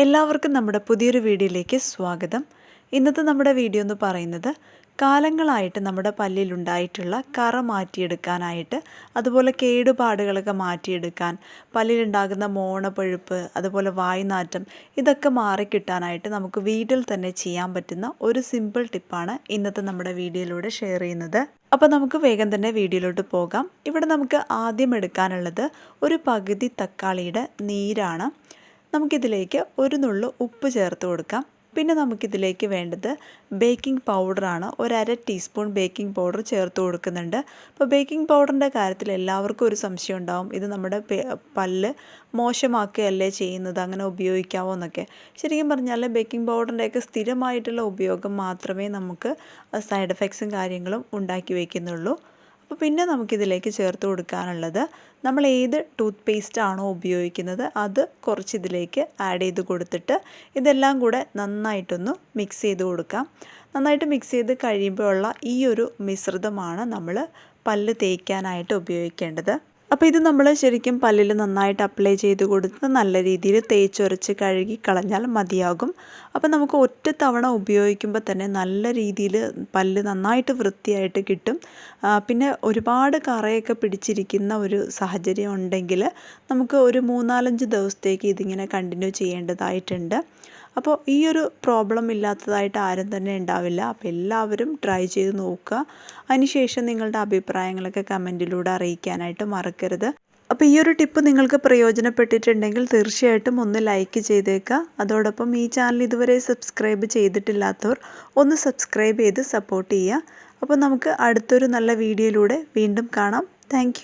എല്ലാവർക്കും നമ്മുടെ പുതിയൊരു വീഡിയോയിലേക്ക് സ്വാഗതം. ഇന്നത്തെ നമ്മുടെ വീഡിയോ എന്ന് പറയുന്നത് കാലങ്ങളായിട്ട് നമ്മുടെ പല്ലിലുണ്ടായിട്ടുള്ള കറ മാറ്റിയെടുക്കാനായിട്ട് അതുപോലെ കേടുപാടുകളൊക്കെ മാറ്റിയെടുക്കാൻ പല്ലിലുണ്ടാകുന്ന മോണപ്പഴുപ്പ് അതുപോലെ വായ്നാറ്റം ഇതൊക്കെ മാറിക്കിട്ടാനായിട്ട് നമുക്ക് വീട്ടിൽ തന്നെ ചെയ്യാൻ പറ്റുന്ന ഒരു സിമ്പിൾ ടിപ്പാണ് ഇന്നത്തെ നമ്മുടെ വീഡിയോയിലൂടെ ഷെയർ ചെയ്യുന്നത്. അപ്പോൾ നമുക്ക് വേഗം തന്നെ വീഡിയോയിലോട്ട് പോകാം. ഇവിടെ നമുക്ക് ആദ്യം എടുക്കാനുള്ളത് ഒരു പകുതി തക്കാളിയുടെ നീരാണ്. നമുക്കിതിലേക്ക് ഒരു നുള്ളു ഉപ്പ് ചേർത്ത് കൊടുക്കാം. പിന്നെ നമുക്കിതിലേക്ക് വേണ്ടത് ബേക്കിംഗ് പൗഡറാണ്. ഒരര ടീസ്പൂൺ ബേക്കിംഗ് പൗഡർ ചേർത്ത് കൊടുക്കുന്നുണ്ട്. അപ്പോൾ ബേക്കിംഗ് പൗഡറിന്റെ കാര്യത്തിൽ എല്ലാവർക്കും ഒരു സംശയം ഉണ്ടാവും. ഇത് നമ്മുടെ പല്ല് മോശമാക്കുകയല്ലേ ചെയ്യുന്നത്? അങ്ങനെ ഉപയോഗിക്കാവോ എന്നൊക്കെ. ശരിക്കും പറഞ്ഞാൽ ബേക്കിംഗ് പൗഡറിന്റെയൊക്കെ സ്ഥിരമായിട്ടുള്ള ഉപയോഗം മാത്രമേ നമുക്ക് സൈഡ് എഫക്ട്സും കാര്യങ്ങളും ഉണ്ടാക്കി വയ്ക്കുന്നുള്ളൂ. അപ്പോൾ പിന്നെ നമുക്കിതിലേക്ക് ചേർത്ത് കൊടുക്കാനുള്ളത് നമ്മൾ ഏത് ടൂത്ത് പേസ്റ്റ് ആണോ ഉപയോഗിക്കുന്നത് അത് കുറച്ച് ഇതിലേക്ക് ആഡ് ചെയ്ത് കൊടുത്തിട്ട് ഇതെല്ലാം കൂടെ നന്നായിട്ടൊന്ന് മിക്സ് ചെയ്ത് കൊടുക്കാം. നന്നായിട്ട് മിക്സ് ചെയ്ത് കഴിയുമ്പോഴുള്ള ഈ ഒരു മിശ്രിതമാണ് നമ്മൾ പല്ല് തേക്കാനായിട്ട് ഉപയോഗിക്കേണ്ടത്. അപ്പോൾ ഇത് നമ്മൾ ശരിക്കും പല്ലിൽ നന്നായിട്ട് അപ്ലൈ ചെയ്ത് കൊടുത്ത് നല്ല രീതിയിൽ തേച്ചൊരച്ച് കഴുകി കളഞ്ഞാൽ മതിയാകും. അപ്പോൾ നമുക്ക് ഒറ്റ തവണ ഉപയോഗിക്കുമ്പോൾ തന്നെ നല്ല രീതിയിൽ പല്ല് നന്നായിട്ട് വൃത്തിയായിട്ട് കിട്ടും. പിന്നെ ഒരുപാട് കറയൊക്കെ പിടിച്ചിരിക്കുന്ന ഒരു സാഹചര്യം ഉണ്ടെങ്കിൽ നമുക്ക് ഒരു മൂന്നാലഞ്ച് ദിവസത്തേക്ക് ഇതിങ്ങനെ കണ്ടിന്യൂ ചെയ്യേണ്ടതായിട്ടുണ്ട്. അപ്പോൾ ഈ ഒരു പ്രോബ്ലം ഇല്ലാത്തതായിട്ട് ആരും തന്നെ ഉണ്ടാവില്ല. അപ്പോൾ എല്ലാവരും ട്രൈ ചെയ്ത് നോക്കുക. അതിനുശേഷം നിങ്ങളുടെ അഭിപ്രായങ്ങളൊക്കെ കമന്റിലൂടെ അറിയിക്കാനായിട്ട് മറക്കരുത്. അപ്പോൾ ഈ ഒരു ടിപ്പ് നിങ്ങൾക്ക് പ്രയോജനപ്പെട്ടിട്ടുണ്ടെങ്കിൽ തീർച്ചയായിട്ടും ഒന്ന് ലൈക്ക് ചെയ്തേക്കുക. അതോടൊപ്പം ഈ ചാനൽ ഇതുവരെ സബ്സ്ക്രൈബ് ചെയ്തിട്ടില്ലാത്തവർ ഒന്ന് സബ്സ്ക്രൈബ് ചെയ്ത് സപ്പോർട്ട് ചെയ്യുക. അപ്പോൾ നമുക്ക് അടുത്തൊരു നല്ല വീഡിയോയിലൂടെ വീണ്ടും കാണാം. താങ്ക്